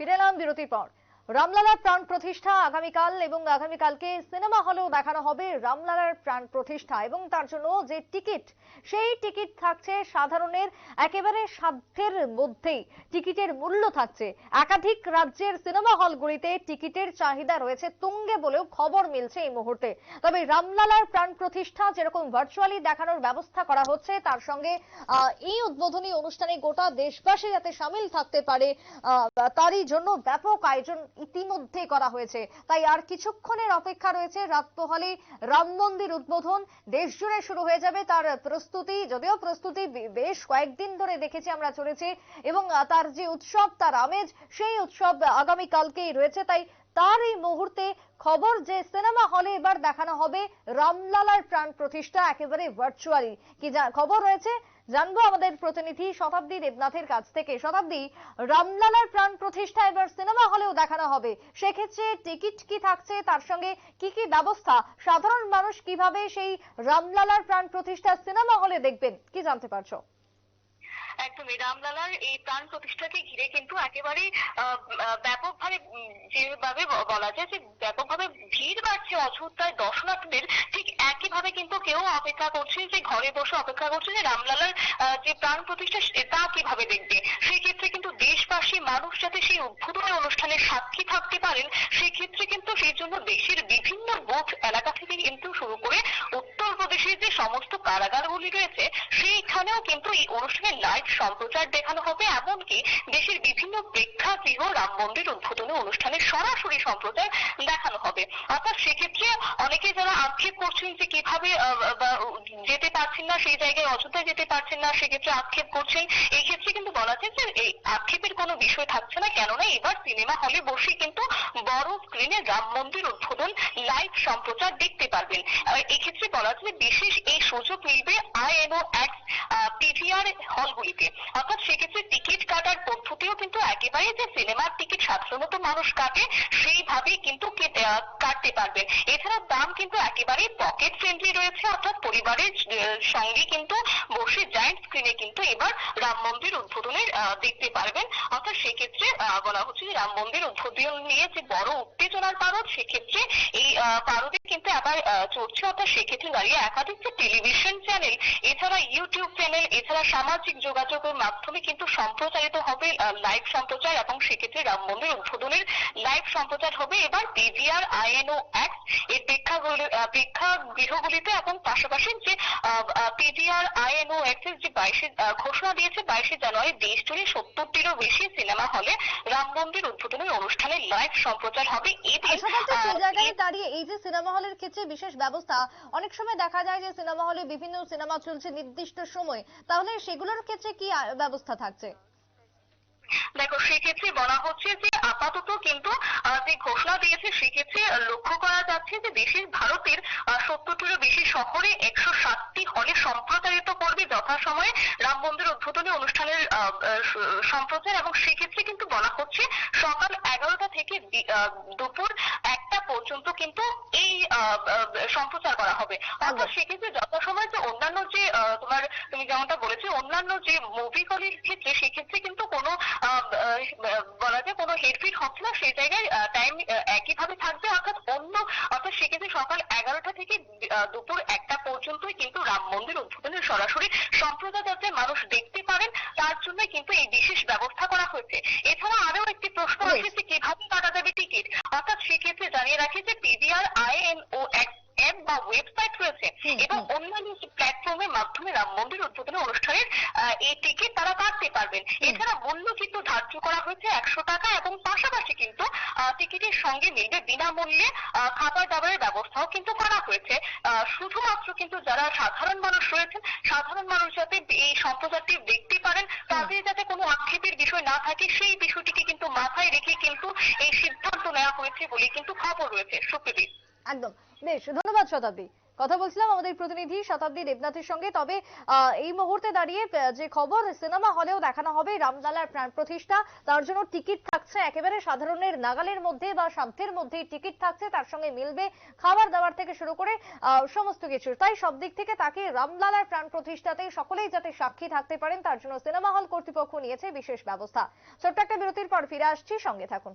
ফিরে এলাম বিরতির পর। রামলালার প্রাণ প্রতিষ্ঠা আগামীকাল এবং আগামীকালকে সিনেমা হলেও দেখানো হবে রামলালার প্রাণ প্রতিষ্ঠা এবং তার জন্য যে টিকিট, সেই টিকিট থাকছে সাধারণের একেবারে সাধ্যের মধ্যেই। টিকিটের মূল্য থাকছে। একাধিক রাজ্যের সিনেমা হলগুলিতে টিকিটের চাহিদা রয়েছে তুঙ্গে বলেও খবর মিলছে এই মুহূর্তে। তবে রামলালার প্রাণ প্রতিষ্ঠা যেরকম ভার্চুয়ালি দেখানোর ব্যবস্থা করা হচ্ছে, তার সঙ্গে এই উদ্বোধনী অনুষ্ঠানে গোটা দেশবাসী যাতে সামিল থাকতে পারে তারই জন্য ব্যাপক আয়োজন ইতিমধ্যে করা হয়েছে। তাই আর কিছুক্ষণের অপেক্ষা রয়েছে রাত রাম মন্দির উদ্বোধন। দেশ জুড়ে শুরু হয়ে যাবে তার প্রস্তুতি। যদিও প্রস্তুতি বেশ কয়েকদিন ধরে দেখেছি আমরা চলেছে এবং তার যে উৎসব, তার আমেজ, সেই উৎসব আগামীকালকেই রয়েছে। তাই তার এই মুহূর্তে খবর যে সিনেমা হলে এবার দেখানো হবে রামলালার প্রাণ প্রতিষ্ঠা, একেবারে ভার্চুয়ালি কি খবর রয়েছে জানব আমাদের প্রতিনিধি শতাব্দী দেবনাথের কাছ থেকে। শতাব্দী, রামলালার প্রাণ প্রতিষ্ঠা, এবার সিনেমা হলেও দেখানো হবে। সেক্ষেত্রে টিকিট কি থাকছে? তার সঙ্গে কি কি ব্যবস্থা? সাধারণ মানুষ কীভাবে সেই রামলালার প্রাণ প্রতিষ্ঠা সিনেমা হলে দেখবেন? কি জানতে পারছ? একদমই। রামলালার এই প্রাণ প্রতিষ্ঠাকে ঘিরে কিন্তু একেবারে ব্যাপকভাবে উম, যেভাবে ব- বলা যায় যে ব্যাপকভাবে ভিড় বাড়ছে অযোধ্যায় দর্শনার্থীদের। ঠিক একইভাবে কিন্তু কেউ অপেক্ষা করছে যে ঘরে বসে অপেক্ষা করছে যে রামলালার যে প্রাণ প্রতিষ্ঠা তা কীভাবে দেখবে? সেক্ষেত্রে কিন্তু দেশবাসী মানুষ যাতে সেই উদ্বোধনী অনুষ্ঠানে সাক্ষী থাকতে পারেন সেক্ষেত্রে কিন্তু সেই জন্য দেশের বিভিন্ন বুথ এলাকা থেকে কিন্তু শুরু করে উত্তরপ্রদেশের যে সমস্ত কারাগারগুলি রয়েছে, সেইখানেও কিন্তু এই অনুষ্ঠানের লাইভ সম্প্রচার দেখানো হবে। এমনকি দেশের বিভিন্ন প্রেক্ষাগৃহ রাম মন্দির উদ্বোধনী অনুষ্ঠানের সরাসরি সম্প্রচার দেখানো হবে। অর্থাৎ সেক্ষেত্রে অনেকে যারা আক্ষেপ করছেন যে কীভাবে যেতে পারছেন না, সেই জায়গায় অযোধ্যায় যেতে পারছেন না, সেক্ষেত্রে আক্ষেপ করছেন। এই ক্ষেত্রে কিন্তু বলা যায় যে এই আক্ষেপের কোনো বিষয় থাকছে না। কেননা এবার সিনেমা হলে বসে কিন্তু বড় স্ক্রিনে রাম মন্দির উদ্বোধন লাইভ সম্প্রচার দেখতে পারবেন। এক্ষেত্রে বলা যায় বিশেষ এই সুযোগ মিলবে আইএনও অ্যাক্ট পিভিআর হলগুলিতে। অর্থাৎ সেক্ষেত্রে টিকিট কাটার পদ্ধতিও কিন্তু একেবারে যে সিনেমার টিকিট সাধারণত মানুষ কাটে, সেইভাবেই কিন্তু কেটে- কাটতে পারবেন এছাড়া দাম কিন্তু একেবারে পকেট ফ্রেন্ডলি রয়েছে, অর্থাৎ পরিবারের সঙ্গে কিন্তু বসে জায়েন্ট স্ক্রিনে কিন্তু এবার রাম মন্দির উদ্বোধনের দেখতে পারবেন। অর্থাৎ সেক্ষেত্রে বলা হচ্ছে যে রাম মন্দির উদ্বোধন নিয়ে যে বড় উত্তেজনার পারদ, সেক্ষেত্রে এই পারদে কিন্তু আবার চড়ছে। অর্থাৎ সেক্ষেত্রে দাঁড়িয়ে একাধিক টেলিভিশন চ্যানেল এছাড়া ইউটিউব চ্যানেল এছাড়া সামাজিক যোগাযোগের মাধ্যমে কিন্তু সম্প্রচারিত হবে লাইভ সম্প্রচার এবং সেক্ষেত্রে রাম মন্দির উদ্বোধনের লাইভ সম্প্রচার হবে। এবার পিভিআর আইএনও অ্যাক্ট এর প্রেক্ষাগুলি প্রেক্ষাগৃহগুলিতে এবং পাশাপাশি যে পিভিআর আইএনও অ্যাক্ট এর যে বাইশে ঘোষণা দিয়েছে বাইশে জানুয়ারি দেশ জুড়ে সত্তরটিরও বেশি সিনেমা হলে রাম মন্দির উদ্বোধনের অনুষ্ঠানে লাইভ সম্প্রচার হবে। এদিন জায়গায় দাঁড়িয়ে এই যে সিনেমা হলের ক্ষেত্রে বিশেষ ব্যবস্থা অনেক সময় দেখা যায় যে সিনেমা হলে বিভিন্ন সিনেমা চলছে নির্দিষ্ট সময়, তাহলে সেগুলোর ক্ষেত্রে কি ব্যবস্থা থাকছে? দেখো, সেক্ষেত্রে বলা হচ্ছে যে আপাতত কিন্তু যে ঘোষণা দিয়েছে, সেক্ষেত্রে লক্ষ্য করা যাচ্ছে যে দেশের ভারতের সত্তরটিরও বেশি শহরে একশো সাতটি হলে সম্প্রচারিত করবে যথাসময়ে রাম মন্দির উদ্বোধনী অনুষ্ঠানের সম্প্রচার। এবং সেক্ষেত্রে কিন্তু বলা হচ্ছে সকাল এগারোটা থেকে দুপুর পর্যন্ত কিন্তু এই সম্প্রচার করা হবে। অর্থাৎ সেক্ষেত্রে যথাসময় যে অন্যান্য যে তোমার তুমি যেমনটা বলেছ অন্যান্য যে মুভিগুলির ক্ষেত্রে সেক্ষেত্রে কিন্তু কোনো বলা যায় কোনো হেরফের হচ্ছে না সেই জায়গায় টাইম একইভাবে থাকবে। অর্থাৎ অন্য অর্থাৎ সেক্ষেত্রে সকাল এগারোটা থেকে দুপুর একটা পর্যন্তই কিন্তু রাম মন্দির উদ্বোধনের সরাসরি সম্প্রচার যাতে মানুষ দেখতে পারেন। তার জন্য কিন্তু এই বিশেষ ব্যবস্থা করা হয়েছে এছাড়া আরও একটি প্রশ্ন বেশ। আসে যে কীভাবে কাটা যাবে টিকিট অর্থাৎ সেক্ষেত্রে জানিয়ে রাখি যে পিভিআর আইএনও অ্যাপ বা ওয়েবসাইট রয়েছে হুম, এবং হুম। অন্যান্য যে প্ল্যাটফর্মের মাধ্যমে রাম মন্দির উদ্বোধনী অনুষ্ঠানের এই টিকিট তারা কাটতে পারবেন। এছাড়া মূল্য কিন্তু ধার্য করা হয়েছে একশো টাকা এবং পাশাপাশি কিন্তু টিকিটের সঙ্গে মিলবে বিনামূল্যে খাবার দাবারের ব্যবস্থাও কিন্তু করা হয়েছে। শুধুমাত্র কিন্তু যারা সাধারণ মানুষ রয়েছেন সাধারণ মানুষ যাতে এই সম্প্রচারটি দেখতে পারেন তাদের যাতে কোনো আক্ষেপের বিষয় না থাকে সেই বিষয়টিকে কিন্তু মাথায় রেখে কিন্তু এই সিদ্ধান্ত নেওয়া হয়েছে বলে কিন্তু খবর রয়েছে। সুপ্রীতি একদম। বেশ ধন্যবাদ শতাব্দী। কথা বলছিলাম আমাদের প্রতিনিধি শতাব্দী দেবনাথের সঙ্গে। তবে এই মুহূর্তে দাঁড়িয়ে যে খবর, সিনেমা হলেও দেখানো হবে রামলালার প্রাণ প্রতিষ্ঠা। তার জন্য টিকিট থাকছে একেবারে সাধারণের নাগালের মধ্যে বা সাধ্যের মধ্যে টিকিট থাকছে। তার সঙ্গে মিলবে খাবার দাবার থেকে শুরু করে সমস্ত কিছু। তাই সব দিক থেকে তাকে রামলালার প্রাণ প্রতিষ্ঠাতে সকলেই যাতে সাক্ষী থাকতে পারেন, তার জন্য সিনেমা হল কর্তৃপক্ষ নিয়েছে বিশেষ ব্যবস্থা। ছোট্ট একটা বিরতির পর ফিরে আসছি, সঙ্গে থাকুন।